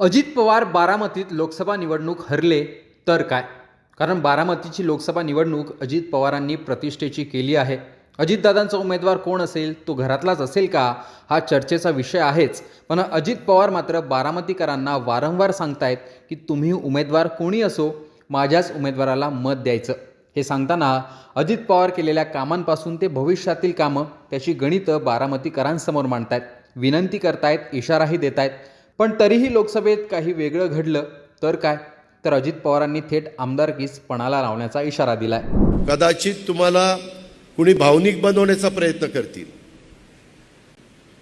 अजित पवार बारामतीत लोकसभा निवडणूक हरले तर काय? कारण बारामतीची लोकसभा निवडणूक अजित पवारांनी प्रतिष्ठेची केली आहे. अजितदादांचा उमेदवार कोण असेल? तो घरातलाच असेल का? हा चर्चेचा विषय आहेच. पण अजित पवार मात्र बारामतीकरांना वारंवार सांगतायत की तुम्ही उमेदवार कोणी असो माझ्याच उमेदवाराला मत द्यायचं. हे सांगताना अजित पवार केलेल्या कामांपासून ते भविष्यातील कामं त्याची गणितं बारामतीकरांसमोर मांडतायत. विनंती करतायत इशाराही देत आहेत पण तरीही लोकसभेत काही वेगळं घडलं तर काय? तर अजित पवारांनी थेट आमदारकीस पणाला लावण्याचा इशारा दिलाय. कदाचित तुम्हाला कुणी भावनिक बनवण्याचा प्रयत्न करतील.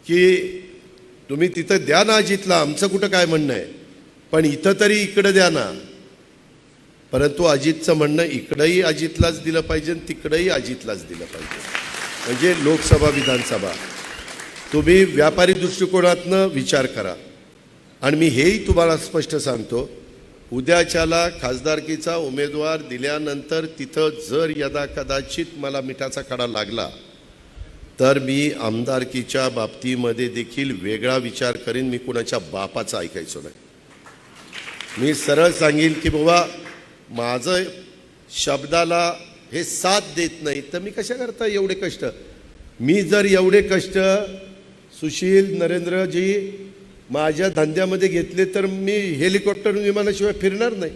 की तुम्ही तिथं द्या ना अजितला आमचं कुठं काय म्हणणं आहे? पण इथं तरी इकडं द्या ना. परंतु अजितचं म्हणणं इकडंही अजितलाच दिलं पाहिजे आणि तिकडंही अजितलाच दिलं पाहिजे. म्हणजे लोकसभा विधानसभा. तुम्ही व्यापारी दृष्टिकोनातनं विचार करा. आणि मी हेही तुम्हाला स्पष्ट सांगतो उद्याच्याला खासदारकीचा उमेदवार दिल्यानंतर तिथं जर यदा कदाचित मला मिठाचा खडा लागला तर मी आमदारकीच्या बाबतीमध्ये देखील वेगळा विचार करीन मी कुणाच्या बापाचा ऐकायचो नाही. मी सरळ सांगेन की बाबा माझं शब्दाला हे साथ देत नाही तर मी कशा करता एवढे कष्ट? मी जर एवढे कष्ट सुशील नरेंद्रजी माझ्या धंद्यामध्ये घेतले तर मी हेलिकॉप्टर विमानाशिवाय फिरणार नाही.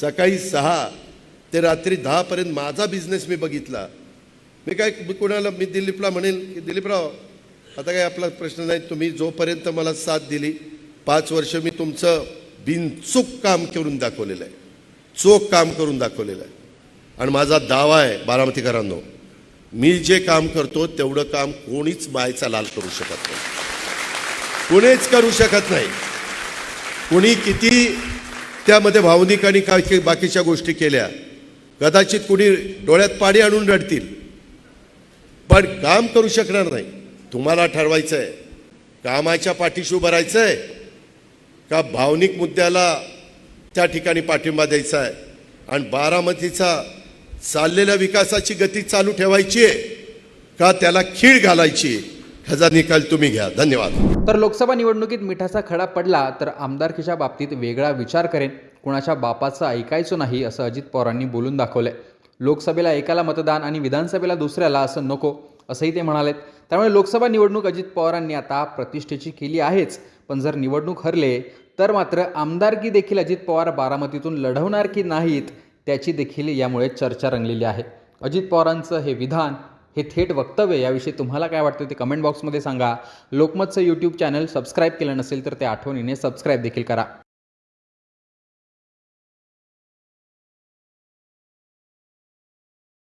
सकाळी सहा ते रात्री दहापर्यंत माझा बिझनेस मी बघितला. मी काय मी कोणाला मी दिलीपला म्हणेन की दिलीपराव आता काय आपला प्रश्न नाही. तुम्ही जोपर्यंत मला साथ दिली पाच वर्ष मी तुमचं बिनचूक काम करून दाखवलेलं आहे. चोख काम करून दाखवलेलं आहे. आणि माझा दावा आहे बारामतीकरांनो मी जे काम करतो तेवढं काम कोणीच मायचा लाल करू शकत नाही. कुणीच करू शकत नाही. कुणी किती त्यामध्ये भावनिक आणि काही बाकीच्या गोष्टी केल्या. कदाचित कुणी डोळ्यात पाणी आणून रडतील. पण काम करू शकणार नाही. तुम्हाला ठरवायचं आहे कामाच्या पाठीशी उभं राहायचं आहे का भावनिक मुद्द्याला त्या ठिकाणी पाठिंबा द्यायचा आहे आणि बारामतीचा चाललेल्या विकासाची गती चालू ठेवायची आहे का त्याला खीळ घालायची ह्याचा निकाल तुम्ही घ्या. धन्यवाद. तर लोकसभा निवडणुकीत मिठाचा खडा पडला तर आमदारकीच्या बाबतीत वेगळा विचार करेन. कुणाच्या बापाचं ऐकायचं नाही असं अजित पवारांनी बोलून दाखवलंय. लोकसभेला एकाला मतदान आणि विधानसभेला दुसऱ्याला असं नको असंही ते म्हणालेत. त्यामुळे लोकसभा निवडणूक अजित पवारांनी आता प्रतिष्ठेची केली आहेच. पण जर निवडणूक हरले तर मात्र आमदारकी देखील अजित पवार बारामतीतून लढवणार की नाहीत त्याची देखील यामुळे चर्चा रंगलेली आहे. अजित पवारांचं हे विधान हे थेट वक्तव्य याविषयी तुम्हाला काय वाटतं ते कमेंट बॉक्समध्ये सांगा. लोकमतचं यूट्यूब चॅनल सबस्क्राईब केलं नसेल तर ते आठवणीने सबस्क्राईब देखील करा.